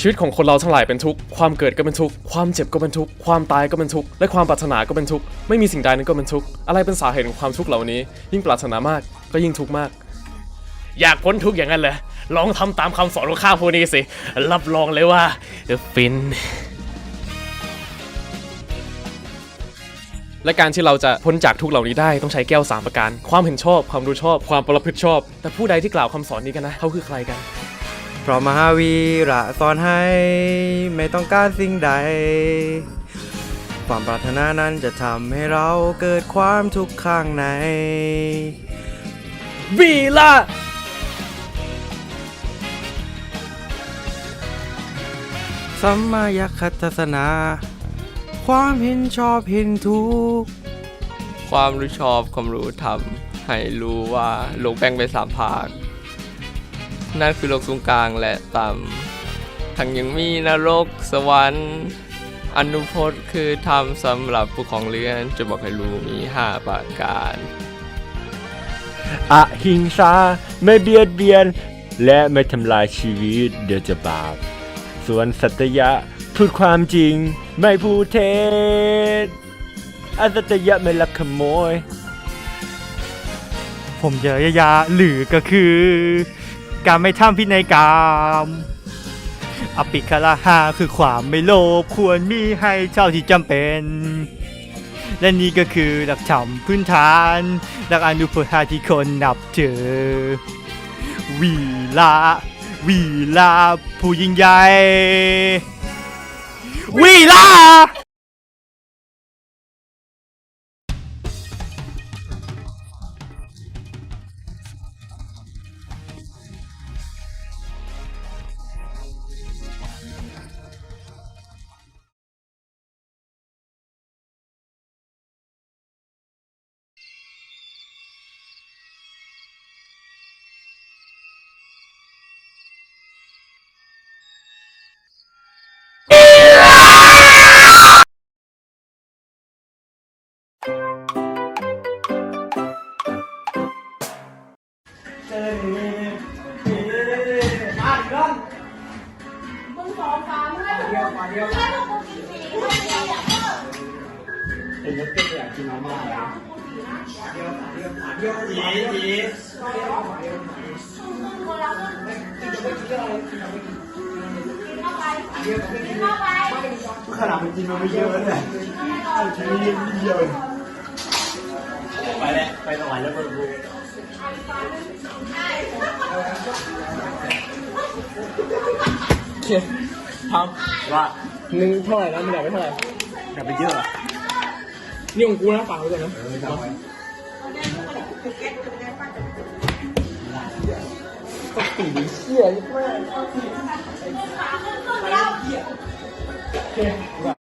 ชีวิตของคนเราทั้งหลายเป็นทุกข์ ความเกิดก็เป็นทุกข์ ความเจ็บก็เป็นทุกข์ ความตายก็เป็นทุกข์ และความปรารถนาก็เป็นทุกข์ ไม่มีสิ่งใดนั้นก็เป็นทุกข์ อะไรเป็นสาเหตุของความทุกข์เหล่านี้ ยิ่งปรารถนามากก็ยิ่งทุกข์มาก อยากพ้นทุกข์อย่างนั้นเลยลองทำตามคำสอนของข้าพวกนี้สิ รับรองเลยว่าฟิน และการที่เราจะพ้นจากทุกข์เหล่านี้ได้ต้องใช้แก้วสามประการ ความเห็นชอบ ความรู้ชอบ ความประพฤติชอบ แต่ผู้ใดที่กล่าวคำสอนนี้กันนะ เขาคือใครกัน ราะมหาวีระสอนให้ ไม่ต้องการสิ่งใด ความปรารถนานั้นจะทำให้เราเกิดความทุกข์ข้างใน วีละสัมมายัคทัศนา ความเห็นชอบเห็นทุกข์ความรู้ชอบความรู้ธรรมให้รู้ว่าโลกแบ่งเป็นสามภาค นั่นคือโลกสูงกลางและต่ำทั้งยังมีนรกสวรรค์ อนุพจน์คือธรรมสำหรับผู้ของเรือนจะบอกให้รู้มีห้าประการอหิงสาไม่เบียดเบียน และไม่ทำลายชีวิตเดี๋ยวจะบาป ส่วนสัตยะพูดความจริงไม่พูดเท็จอสัตยะไม่ลักขโมย ผมเจอยายาหรือก็คือ การไม่ทำพินัยกรรมอปิคาราหาคือความไม่โลภควรมีให้เท่าที่จำเป็น และนี่ก็คือหลักธรรมพื้นฐาน หลักอนุพธาที่คนนับถือ วีลาวีลาผู้ยิ่งใหญ่วีล มามึงสองสามให้พวกมึงให้พวกมึงกินสี่ให้เดียวอย่างเพิ่มผมก็เป็นอยากกินมาม่าแล้วเดี๋ยวเดี๋ยวเดี๋ยวจีจีคนละครึ่งกินเข้าไปกินเข้าไปขนาดมันกินมาไม่เยอะเลยใช้เยอะเดียวไปแล้วไปสวรรค์แล้ว เขียนทว่าำหนึ่งเท่าไหร่นะมันอยากไปเท่าไหร่กลับไปเยอะนี่ของกูนะฝากไว้ก่อนนะเชี่ยยิ่งมา